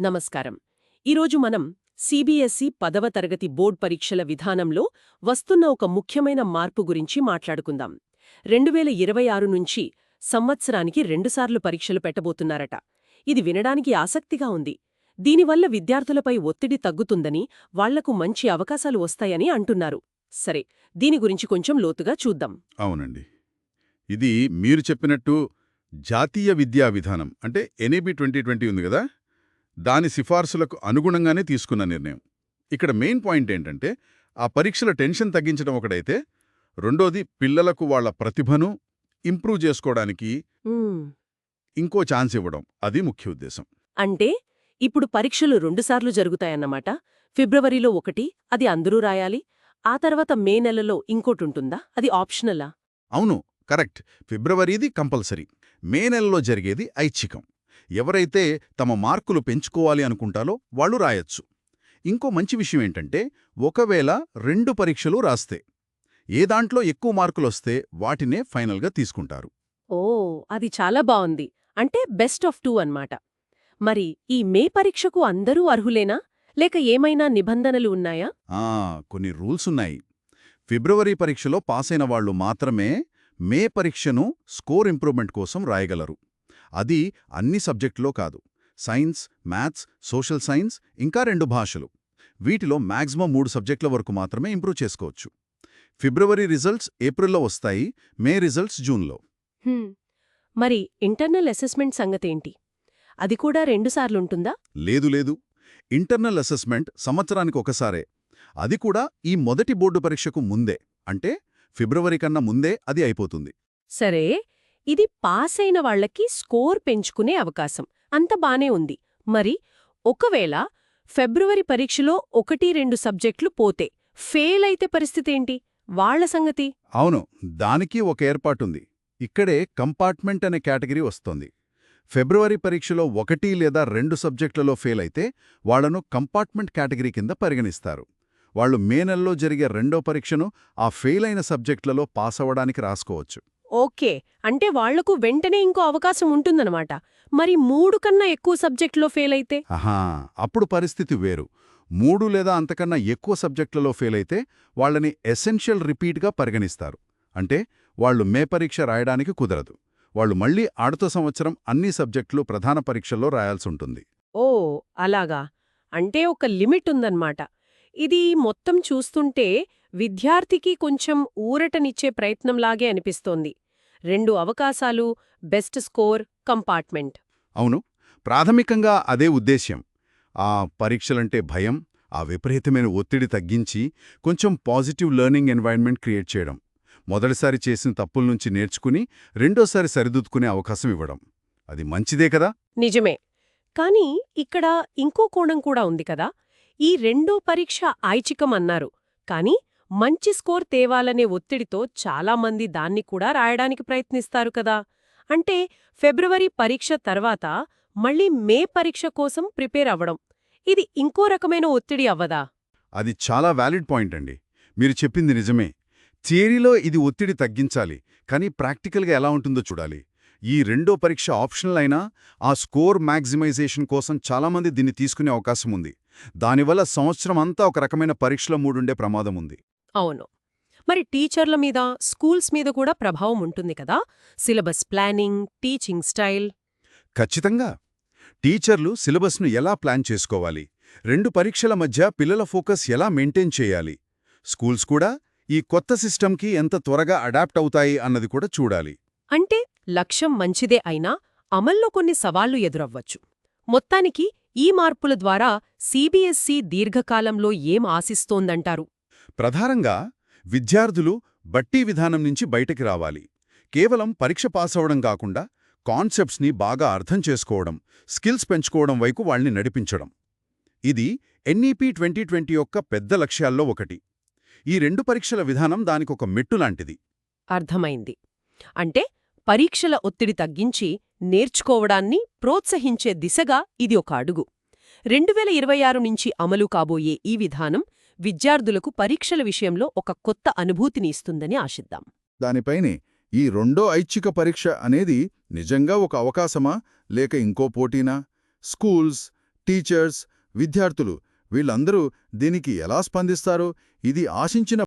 నమస్కారం. ఈరోజు మనం సిబిఎస్ఈ పదవ తరగతి బోర్డ్ పరీక్షల విధానంలో వస్తున్న ఒక ముఖ్యమైన మార్పు గురించి మాట్లాడుకుందాం. రెండు వేల ఇరవై ఆరు నుంచి సంవత్సరానికి రెండుసార్లు పరీక్షలు పెట్టబోతున్నారట. ఇది వినడానికి ఆసక్తిగా ఉంది. దీనివల్ల విద్యార్థులపై ఒత్తిడి తగ్గుతుందని వాళ్ళకు మంచి అవకాశాలు వస్తాయని అంటున్నారు. సరే దీని గురించి కొంచెం లోతుగా చూద్దాం. అవునండి. ఇది మీరు చెప్పినట్టు జాతీయ విద్యా విధానం అంటే ఎన్ఏబి ట్వంటీ ట్వంటీ ఉంది కదా? దాని సిఫార్సులకు అనుగుణంగానే తీసుకున్న నిర్ణయం. ఇక్కడ మెయిన్ పాయింట్ ఏంటంటే ఆ పరీక్షల టెన్షన్ తగ్గించడం ఒకటైతే రెండోది పిల్లలకు వాళ్ళ ప్రతిభను ఇంప్రూవ్ చేసుకోవడానికి. ఇంకో ఛాన్స్ ఇవ్వడం అది ముఖ్య ఉద్దేశం. అంటే ఇప్పుడు పరీక్షలు రెండుసార్లు జరుగుతాయన్నమాట. ఫిబ్రవరిలో ఒకటి అది అందరూ రాయాలి. ఆ తర్వాత మే నెలలో ఇంకోటుంటుందా అది ఆప్షనలా? అవును కరెక్ట్. ఫిబ్రవరిది కంపల్సరీ. మే నెలలో జరిగేది ఐచ్ఛికం. ఎవరైతే తమ మార్కులు పెంచుకోవాలి అనుకుంటారో వాళ్ళు రాయొచ్చు. ఇంకో మంచి విషయం ఏంటంటే ఒకవేళ రెండు పరీక్షలు రాస్తే ఏ దాంట్లో ఎక్కువ మార్కులొస్తే వాటినే ఫైనల్గా తీసుకుంటారు. ఓ అది చాలా బావుంది. అంటే బెస్ట్ ఆఫ్ టూ అన్నమాట. మరి ఈ మే పరీక్షకు అందరూ అర్హులేనా? లేక ఏమైనా నిబంధనలు ఉన్నాయా? ఆ కొన్ని రూల్స్ ఉన్నాయి. ఫిబ్రవరి పరీక్షలో పాసైన వాళ్ళు మాత్రమే మే పరీక్షను స్కోర్ ఇంప్రూవ్మెంట్ కోసం రాయగలరు. అది అన్ని సబ్జెక్టులో కాదు. సైన్స్ మ్యాథ్స్ సోషల్ సైన్స్ ఇంకా రెండు భాషలు. వీటిలో మాక్సిమం మూడు సబ్జెక్టుల వరకు మాత్రమే ఇంప్రూవ్ చేసుకోవచ్చు. ఫిబ్రవరి రిజల్ట్స్ ఏప్రిల్లో వస్తాయి మే రిజల్ట్స్ జూన్లో. మరి ఇంటర్నల్ అసెస్మెంట్ సంగతేంటి? అది కూడా రెండుసార్లుంటుందా లేదు లేదు. ఇంటర్నల్ అసెస్మెంట్ సంవత్సరానికి ఒకసారే. అది కూడా ఈ మొదటి బోర్డు పరీక్షకు ముందే. అంటే ఫిబ్రవరి కన్నా ముందే అది అయిపోతుంది. సరే. ఇది పాస్ అయిన వాళ్ళకి స్కోర్ పెంచుకునే అవకాశం. అంత బానే ఉంది. మరి ఒకవేళ ఫిబ్రవరి పరీక్షలో ఒకటి రెండు సబ్జెక్టులు పోతే ఫెయిల్ అయితే పరిస్థితేంటి వాళ్ళ సంగతి? అవును. దానికి ఒక ఏర్పాటుంది. ఇక్కడే కంపార్ట్మెంట్ అనే కేటగిరీ వస్తోంది. ఫిబ్రవరి పరీక్షలో ఒకటి లేదా రెండు సబ్జెక్టులలో ఫెయిల్ అయితే వాళ్ళను కంపార్ట్మెంట్ కేటగిరీ కింద పరిగణిస్తారు. వాళ్ళు మే నెలలో జరిగే రెండో పరీక్షను ఆ ఫెయిల్ అయిన సబ్జెక్టులలో పాస్ అవ్వడానికి రాసుకోవచ్చు. ఓకే అంటే వాళ్ళకు వెంటనే ఇంకో అవకాశం ఉంటుందన్నమాట. మరి మూడు కన్నా ఎక్కువ సబ్జెక్టులో ఫెయిల్ అయితే? అప్పుడు పరిస్థితి వేరు. మూడు లేదా అంతకన్నా ఎక్కువ సబ్జెక్టులలో ఫెయిల్ అయితే వాళ్ళని ఎసెన్షియల్ రిపీట్గా పరిగణిస్తారు. అంటే వాళ్ళు మే పరీక్ష రాయడానికి కుదరదు. వాళ్ళు మళ్ళీ ఆడుతో సంవత్సరం అన్ని సబ్జెక్టులు ప్రధాన పరీక్షల్లో రాయాల్సుంటుంది ఓ అలాగా. అంటే ఒక లిమిట్ ఉందన్నమాట. ఇది మొత్తం చూస్తుంటే విద్యార్థికి కొంచెం ఊరటనిచ్చే ప్రయత్నంలాగే అనిపిస్తోంది. రెండు అవకాశాలు బెస్ట్ స్కోర్ కంపార్ట్మెంట్. అవును. ప్రాథమికంగా అదే ఉద్దేశ్యం. ఆ పరీక్షలంటే భయం ఆ విపరీతమైన ఒత్తిడి తగ్గించి కొంచెం పాజిటివ్ లెర్నింగ్ ఎన్వైర్న్మెంట్ క్రియేట్ చేయడం. మొదటిసారి చేసిన తప్పుల నుంచి నేర్చుకుని రెండోసారి సరిదిద్దుకునే అవకాశం ఇవ్వడం. అది మంచిదే కదా? నిజమే. కానీ ఇక్కడ ఇంకో కోణం కూడా ఉంది కదా. ఈ రెండో పరీక్ష ఐచ్ఛికం అన్నారు. కానీ మంచి స్కోర్ తేవాలనే ఒత్తిడితో చాలామంది దాన్ని కూడా రాయడానికి ప్రయత్నిస్తారు కదా. అంటే ఫిబ్రవరి పరీక్ష తర్వాత మళ్ళీ మే పరీక్ష కోసం ప్రిపేర్ అవ్వడం ఇది ఇంకో రకమైన ఒత్తిడి అవ్వదా? అది చాలా వ్యాలిడ్ పాయింట్ అండి. మీరు చెప్పింది నిజమే. థియరీలో ఇది ఒత్తిడి తగ్గించాలి కానీ ప్రాక్టికల్గా ఎలా ఉంటుందో చూడాలి. ఈ రెండో పరీక్ష ఆప్షనల్ అయినా ఆ స్కోర్ మ్యాక్సిమైజేషన్ కోసం చాలామంది దీన్ని తీసుకునే అవకాశం ఉంది. దానివల్ల సంవత్సరం అంతా ఒక రకమైన పరీక్షలో మూడుండే ప్రమాదం ఉంది. అవును. మరి టీచర్ల మీద స్కూల్స్ మీద కూడా ప్రభావం ఉంటుంది కదా? Syllabus planning teaching style. ఖచ్చితంగా. టీచర్లు సిలబస్ను ఎలా ప్లాన్ చేసుకోవాలి? రెండు పరీక్షల మధ్య పిల్లల ఫోకస్ ఎలా మెయింటైన్ చేయాలి? స్కూల్స్ కూడా ఈ కొత్త సిస్టమ్కి ఎంత త్వరగా అడాప్ట్ అవుతాయి అన్నది కూడా చూడాలి. అంటే లక్ష్యం మంచిదే అయినా అమల్లో కొన్ని సవాళ్ళు ఎదురవ్వచ్చు. మొత్తానికి ఈ మార్పుల ద్వారా సీబీఎస్ఈ దీర్ఘకాలంలో ఏం ఆశిస్తోందంటారు? ప్రధానంగా విద్యార్థులు బట్టీ విధానం నుంచి బయటకి రావాలి. కేవలం పరీక్ష పాసవడం కాకుండా కాన్సెప్ట్స్ని బాగా అర్థం చేసుకోవడం స్కిల్స్ పెంచుకోవడం వైపు వాళ్ళని నడిపించడం. ఇది ఎన్ఈపీ ట్వంటీ ట్వంటీ యొక్క పెద్ద లక్ష్యాల్లో ఒకటి. ఈ రెండు పరీక్షల విధానం దానికొక మెట్టులాంటిది అర్థమైంది. అంటే పరీక్షల ఒత్తిడి తగ్గించి నేర్చుకోవడాన్ని ప్రోత్సహించే దిశగా ఇది ఒక అడుగు. రెండు వేల ఇరవై ఆరు నుంచి అమలు కాబోయే ఈ విధానం విద్యార్థులకు పరీక్షల విషయంలో ఒక కొత్త అనుభూతిని ఇస్తుందని ఆశిద్దాం. దానిపైనే ఈ రెండో ఐచ్ఛిక పరీక్ష అనేది నిజంగా ఒక అవకాశమా? లేక ఇంకో పోటీనా? స్కూల్స్ టీచర్స్ విద్యార్థులు వీళ్ళందరూ దీనికి ఎలా స్పందిస్తారో? ఇది ఆశించిన